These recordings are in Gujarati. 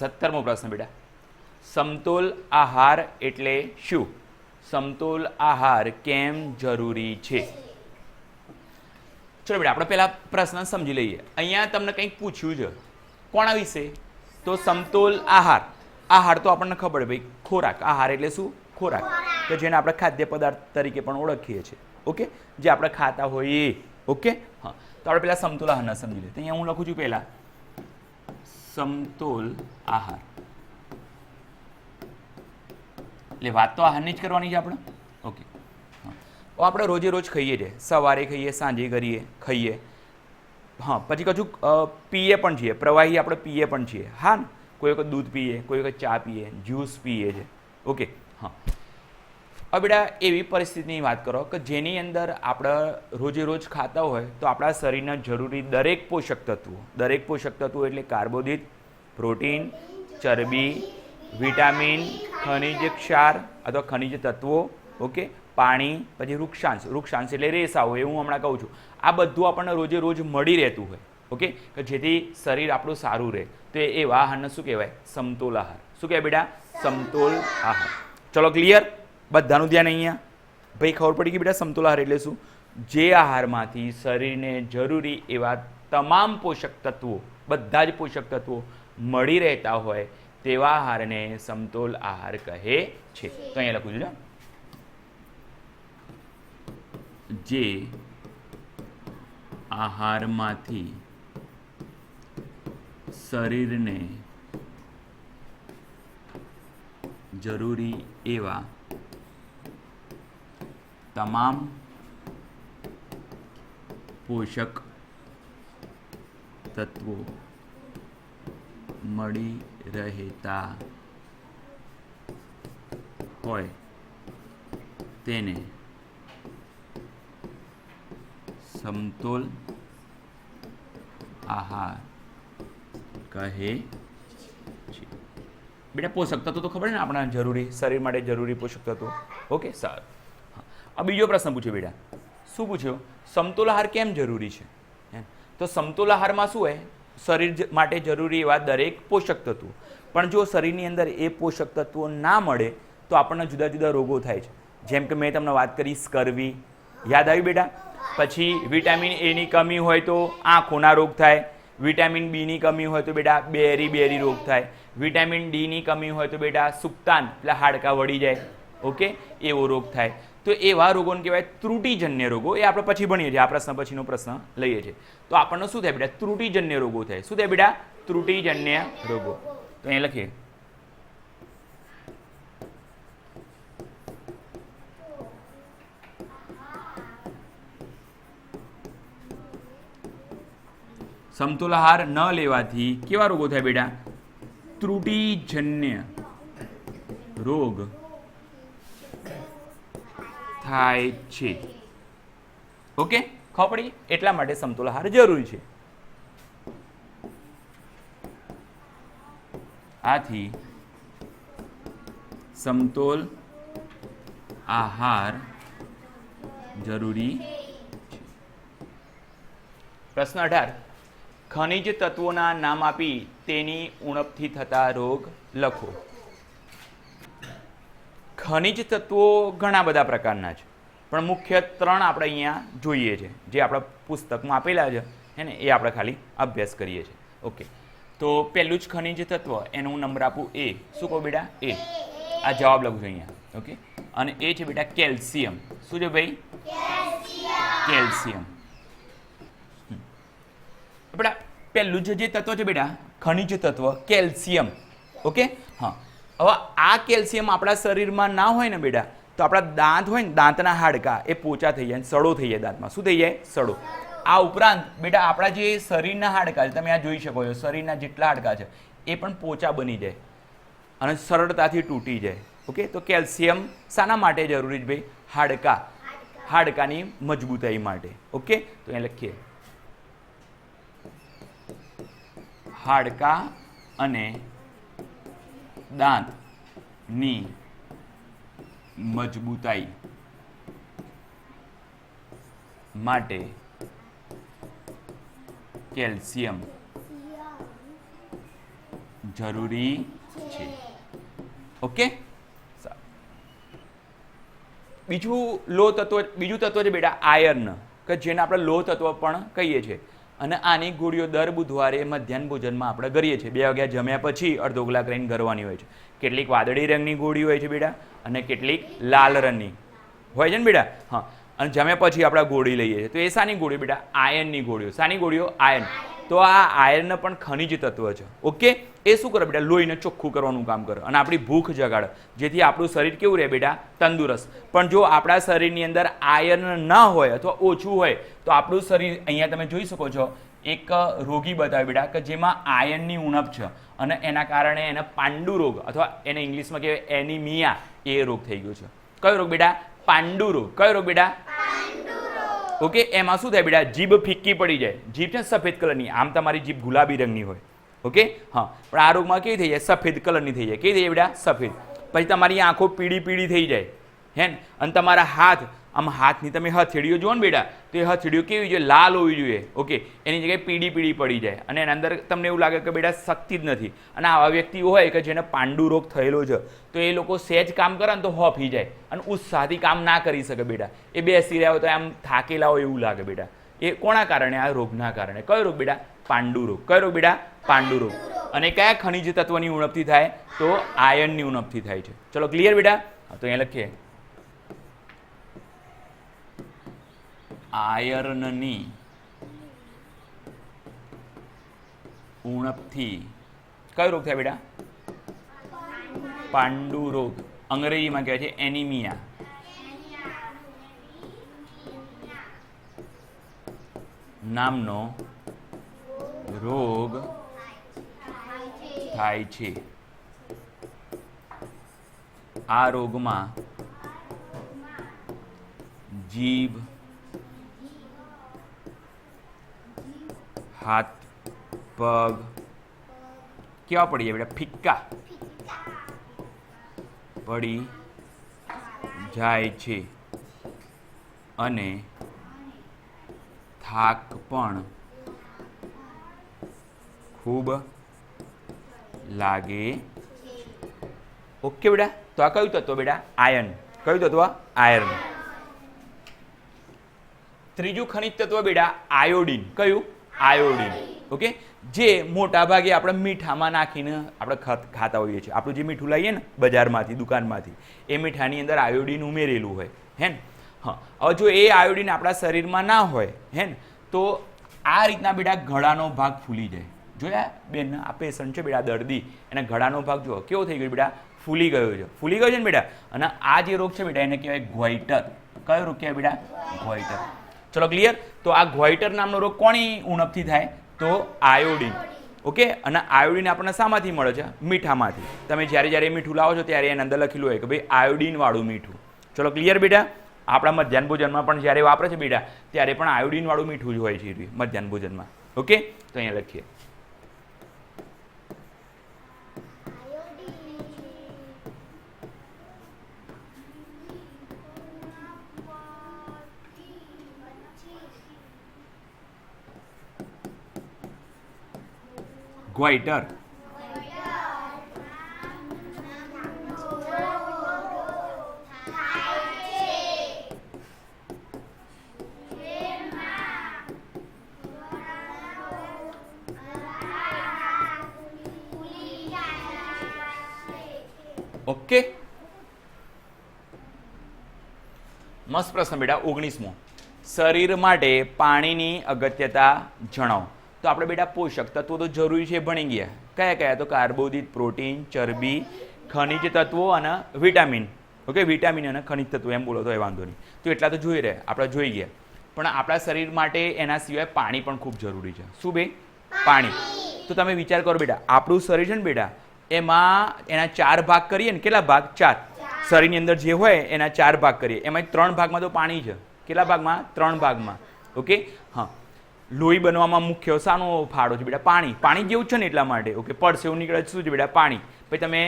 સત્તરમો પ્રશ્ન બેટા. સમતોલ આહાર એટલે શું? સમતોલ આહાર કેમ જરૂરી છે? ચલો બેટા, આપણે પહેલા પ્રશ્ન સમજી લઈએ. અહીંયા તમને કંઈક પૂછ્યું છે. કોના વિશે? તો સમતોલ આહાર. આહાર તો આપણને ખબર ભાઈ, ખોરાક. આહાર એટલે શું? ખોરાક. કે જેને આપણે ખાદ્ય પદાર્થ તરીકે પણ ઓળખીએ છીએ. ઓકે? જે આપણે ખાતા હોઈએ. ઓકે? હા. તો આપણે પહેલાં સમતોલ આહારના સમજી લઈએ. તો અહીંયા હું લખું છું પહેલા. સમતોલ આહાર. એટલે વાત તો આહારની જ કરવાની છે આપણે? ઓકે આપણે રોજે રોજ ખાઈએ છીએ સવારે ખાઈએ, સાંજે કરીએ, ખાઈએ. હા, પછી કશું પીએ પણ છીએ. પ્રવાહી આપણે પીએ પણ છીએ. હા ને? કોઈ વખત દૂધ પીએ, કોઈ વખત ચા પીએ, જ્યુસ પીએ છે. ઓકે હા. હવે બેટા, એવી પરિસ્થિતિની વાત કરો કે જેની અંદર આપણે રોજે રોજ ખાતા હોય તો આપણા શરીરના જરૂરી દરેક પોષક તત્વો, દરેક પોષક તત્વો એટલે કાર્બોદિત, પ્રોટીન, ચરબી, વિટામિન, ખનિજ ક્ષાર અથવા ખનિજ તત્વો, ઓકે? પાણી, પછી વૃક્ષાંશ વૃક્ષાંશ એટલે રેસાઓ એ હું હમણાં કહું છું. આ બધું આપણને રોજે રોજ મળી રહેતું હોય, ઓકે? કે જેથી શરીર આપણું સારું રહે. તો એ એવા આહારને શું કહેવાય? સમતોલ આહાર. શું કહેવાય બેટા? સમતોલ આહાર. ચલો ક્લિયર બધાનું ધ્યાન અહીંયા. ભાઈ, ખબર પડી ગઈ બેટા સમતોલ આહાર એટલે શું? જે આહારમાંથી શરીરને જરૂરી એવા તમામ પોષક તત્વો, બધા જ પોષક તત્વો મળી રહેતા હોય, તેવા આહારને સમતોલ આહાર કહે છે. તો અહીંયા લખું છું. જે આહારમાંથી શરીરને જરૂરી એવા તમામ પોષક તત્વો મળી રહેતા હોય. તેને સમતોલ આહાર કહે છે. બેટા, પોષક તત્વો તો ખબર ને આપણા જરૂરી શરીર માટે જરૂરી પોષક તત્વો? ઓકે, સારું. આ બીજો પ્રશ્ન પૂછ્યો બેટા. શું પૂછ્યો? સમતોલ આહાર કેમ જરૂરી છે. તો સમતોલ આહારમાં શું હોય? શરીર માટે જરૂરી એવા દરેક પોષક તત્વો. પણ જો શરીરની અંદર એ પોષક તત્વો ના મળે, તો આપણને જુદા જુદા રોગો થાય છે. જેમ કે મેં તમને વાત કરી સ્કર્વી. યાદ આવ્યું બેટા? પછી વિટામિન એની કમી હોય તો આંખોના રોગ થાય. વિટામિન બીની કમી હોય તો બેટા બેરી બેરી રોગ થાય. વિટામિન ડીની કમી હોય તો બેટા સુક્તાન, એટલે હાડકાં વળી જાય. ઓકે? એવો રોગ થાય. તો એવા રોગોને કહેવાય ત્રુટિજન્ય રોગો. એ આપણે પછી ભણીએ છીએ. આ પ્રશ્ન પછીનો પ્રશ્ન લઈએ છીએ. તો આપણને શું થાય બેટા? ત્રુટિજન્ય રોગો થાય. શું થાય બેટા? ત્રુટિજન્ય રોગો. તો અહીંયા લખીએ. સમતોલ આહાર ન લેવાથી કેવા રોગો થાય બેટા? ત્રુટિજન્ય રોગ. થાય છે. ઓકે? ખપડી એટલા માટે સમતોલ આહાર જરૂરી છે. આથી સમતોલ આહાર જરૂરી પ્રશ્ન અઢાર. ખનિજ તત્વોના નામ આપી તેની ઉણપથી થતા રોગ લખો. ખનિજ તત્વો ઘણા બધા પ્રકારના છે. પણ મુખ્ય ત્રણ આપણે અહીંયા જોઈએ છે, જે આપણા પુસ્તકમાં આપેલા છે, હે ને, એ આપણે ખાલી અભ્યાસ કરીએ છીએ. ઓકે. તો પહેલું જ ખનિજ તત્વ, એનું હું નંબર આપું એ. શું કહું બેટા? એ. આ જવાબ લખું છું અહીંયા. ઓકે. અને એ છે બેટા કેલ્શિયમ. શું છે ભાઈ? કેલ્શિયમ. બેટા, પહેલું જે જે તત્વ છે બેટા, ખનિજ તત્વ, કેલ્શિયમ. ઓકે? હા. હવે આ કેલ્શિયમ આપણા શરીરમાં ના હોય ને બેટા, તો આપણા દાંત હોય ને, દાંતના હાડકા એ પોચા થઈ જાય સડો થઈ જાય દાંતમાં. શું થઈ જાય? સડો. આ ઉપરાંત બેટા આપણા જે શરીરના હાડકા છે, તમે આ જોઈ શકો છો, શરીરના જેટલા હાડકા છે, એ પણ પોચા બની જાય અને સરળતાથી તૂટી જાય. ઓકે? તો કેલ્શિયમ શાના માટે જરૂરી છે ભાઈ? હાડકા. હાડકાની મજબૂતાઈ માટે. ઓકે? તો અહીંયા લખીએ. હાડકા અને દાંતની મજબૂતાઈ માટે કેલ્શિયમ જરૂરી છે. ઓકે. બીજું લો તત્વ, બીજું તત્વ છે બેટા આયર્ન, કે જેને આપણે લો તત્વ પણ કહીએ છીએ. અને આની ગોળીઓ દર બુધવારે મધ્યાહન ભોજનમાં આપણે કરીએ છીએ. બે વાગ્યા જમ્યા પછી અડધો કલાક રહીને ગરવાની હોય છે. કેટલીક વાદળી રંગની ગોળી હોય છે બેટા અને કેટલીક લાલ રંગની. હોય છે ને બેટા? હા. અને જમ્યા પછી આપણે ગોળી લઈએ છીએ. તો એ શાની ગોળીઓ બેટા? આયનની ગોળીઓ. શાની ગોળીઓ? આયર્ન તો આ આયર્ન પણ ખનિજ તત્વ છે. ઓકે? એ શું કરે બેટા? લોહીને ચોખ્ખું કરવાનું કામ કરે અને આપણી ભૂખ જગાડે. જેથી આપણું શરીર કેવું રહે બેટા? તંદુરસ્ત. પણ જો આપણા શરીરની અંદર આયર્ન ન હોય અથવા ઓછું હોય, તો આપણું શરીર અહીંયા તમે જોઈ શકો છો, એક રોગી બતાવે બેટા કે જેમાં આયર્નની ઉણપ છે અને એના કારણે એને પાંડુ રોગ અથવા એને ઇંગ્લિશમાં કહેવાય એનિમિયા એ રોગ થઈ ગયો છે. કયો રોગ બેટા? પાંડુ રોગ. કયો રોગ બેટા? ઓકે, એમાં શું થાય બેટા? જીભ ફિક્કી પડી જાય. જીભ છે સફેદ કલરની. આમ તમારી જીભ ગુલાબી રંગની હોય. ઓકે? હા. પણ આ રોગમાં કેવી થઈ જાય? સફેદ કલરની થઈ જાય. કેવી થઈ જાય બેટા? સફેદ. પછી તમારી આંખો પીળી પીળી થઈ જાય. હે ને? અને તમારા હાથ આમ હાથની તમે હથેળીઓ જુઓ ને બેટા, તો એ હથેળીઓ કેવી જોઈએ? લાલ હોવી જોઈએ. ઓકે? એની જગ્યાએ પીળી પીળી પડી જાય. અને એના અંદર તમને એવું લાગે કે બેટા શક્તિ જ નથી. અને આવા વ્યક્તિઓ હોય કે જેને પાંડુ રોગ થયેલો છે, તો એ લોકો સહેજ કામ કરે ને તો હોફી જાય. અને ઉત્સાહથી કામ ના કરી શકે બેટા. એ બેસી રહ્યા હોય તો આમ થાકેલા હોય એવું લાગે બેટા. એ કોના કારણે? આ રોગના કારણે. કયો રોગ બેટા? પાંડુ રોગ. કયો રોગ બેટા? પાંડુ રોગ. અને કયા ખનિજ તત્વની ઉણપથી થાય? તો આયર્નની ઉણપથી થાય છે. ચલો ક્લિયર બેટા? તો અહીંયા લખીએ. આયર્નની ઉણપથી કયો રોગ થાય બેટા? પાંડુ રોગ. અંગ્રેજીમાં કહેવાય છે એનિમિયા. નામનો રોગ થાય છે. આ રોગમાં જીભ હાથ, પગ. કેવા પડી જાય બેટા? ફિક્કા. પડી જાય છે. અને થાક પણ ખૂબ લાગે ઓકે બેટા? તો આ કયું તત્વ બેટા? આયન. કયું તત્વ? આયર્ન. ત્રીજું ખનિજ તત્વ બેટા? આયોડિન. કયું? Iodine, okay? જે મોટા ભાગે આપણે મીઠામાં નાખીને આપણે ખત- હોઈએ છીએ. આપણું જે મીઠું લઈએ ને, બજારમાંથી, દુકાનમાંથી, એ મીઠાની અંદર આયોડિન ઉમેરેલું હોય. હે ને? હા. હવે જો એ આયોડિન આપણા શરીરમાં ના હોય, હે ને? તો આ રીતના બેટા ગળાનો ભાગ ફૂલી જાય. જોયા? બેન, આ પેશન્ટ છે બેટા દર્દી. એને ગળાનો ભાગ જો કેવો થઈ ગયો બેટા? ફૂલી ગયો છે. ફૂલી ગયો છે ને બેટા? અને આ જે રોગ છે બેટા, એને કહેવાય ગ્વાઇટર કયો રોગ કહેવાય બેટા? ગ્વાઇટર ચલો ક્લિયર તો આ ગ્વાઇટર નામનો રોગ કોની ઉણપથી થાય? તો આયોડિન. ઓકે? અને આયોડિન આપણને શામાંથી મળે છે? મીઠામાંથી. તમે જ્યારે જ્યારે મીઠું લાવો છો ત્યારે એની અંદર લખેલું હોય કે ભાઈ આયોડીન વાળું મીઠું. ચલો ક્લિયર બેટા? આપણા મધ્યાહન ભોજનમાં પણ જ્યારે વાપરે છે બેટા, ત્યારે પણ આયોડિનવાળું મીઠું જ હોય છે મધ્યાહન ભોજનમાં ઓકે? તો અહીંયા લખીએ. ગ્વાઇટર ઓકે મસ્ત પ્રશ્ન બેટા ઓગણીસમો. શરીર માટે પાણીની અગત્યતા જણાવો. તો આપણે બેટા પોષક તત્વો તો જરૂરી છે ભણી ગયા. કયા કયા? તો કાર્બોદિત પ્રોટીન, ચરબી, ખનિજ તત્વો અને વિટામિન. ઓકે, વિટામિન અને ખનિજ તત્વો એમ બોલો તો એ વાંધો નહીં. તો એટલા તો જોઈ રહે આપણે જોઈ ગયા. પણ આપણા શરીર માટે એના સિવાય પાણી પણ ખૂબ જરૂરી છે. શું બે? પાણી. તો તમે વિચાર કરો બેટા, આપણું શરીર છે ને બેટા, એમાં એના ચાર ભાગ કરીએ ને, કેટલા ભાગ? ચાર. શરીરની અંદર જે હોય એના ચાર ભાગ કરીએ. એમાં ત્રણ ભાગમાં તો પાણી છે. કેટલા ભાગમાં? ત્રણ ભાગમાં. ઓકે? હા. લોહી બનવામાં મુખ્ય શાનો ફાળો છે બેટા પાણી. પાણી જેવું છે ને એટલા માટે. ઓકે એવું નીકળે શું છે બેટા? પાણી. પછી તમે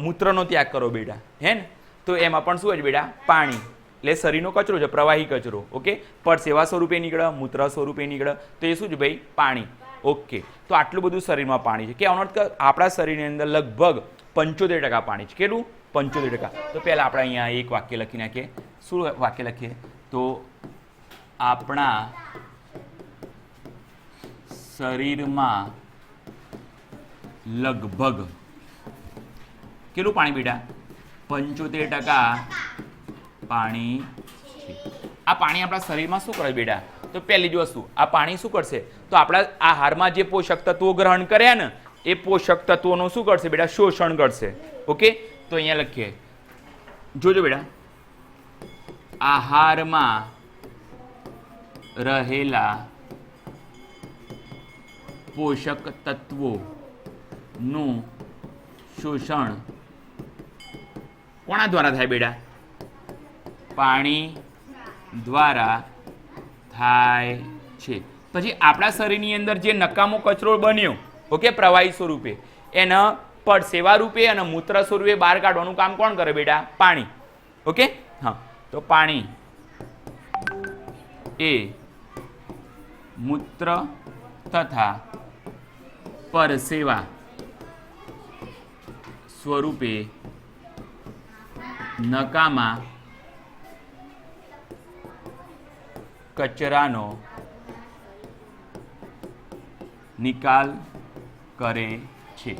મૂત્રનો ત્યાગ કરો બેટા. હે ને? તો એમાં પણ શું છે બેટા? પાણી. એટલે શરીરનો કચરો છે, પ્રવાહી કચરો. ઓકે પરસેવા સ્વરૂપે નીકળે, મૂત્ર સ્વરૂપે નીકળે. તો એ શું છે ભાઈ? પાણી. ઓકે તો આટલું બધું શરીરમાં પાણી છે. કે આનો અર્થ આપણા શરીરની અંદર લગભગ પંચોતેર ટકા પાણી છે. કેટલું? પંચોતેર ટકા. તો પહેલાં આપણે અહીંયા એક વાક્ય લખી નાખીએ. શું વાક્ય લખીએ? તો આપણા શરીરમાં લગભગ કેટલું પાણી બેટા પંચોતેર ટકા પાણી આ પાણી આપણા શરીરમાં શું કરે બેટા? તો પહેલી જ વસ્તુ, આ પાણી શું કરશે? તો આપણા આહારમાં જે પોષક તત્વો ગ્રહણ કર્યા ને, એ પોષક તત્વોનું શું કરશે બેટા? શોષણ કરશે. ઓકે? તો અહીંયા લખીએ. જોજો બેટા. આહારમાં રહેલા પોષક તત્વોનું શોષણ. કોણા દ્વારા થાય બેડા પાણી દ્વારા થાય છે. પછી આપણા શરીરની અંદર જે નકામો કચરો બન્યો, ઓકે, પ્રવાહી સ્વરૂપે, એના પરસેવા રૂપે અને મૂત્ર સ્વરૂપે બહાર કાઢવાનું કામ કોણ કરે બેટા? પાણી. ઓકે? હા. તો પાણી એ મૂત્ર તથા પરસેવા સ્વરૂપે નકામા કચરાનો નિકાલ કરે છે.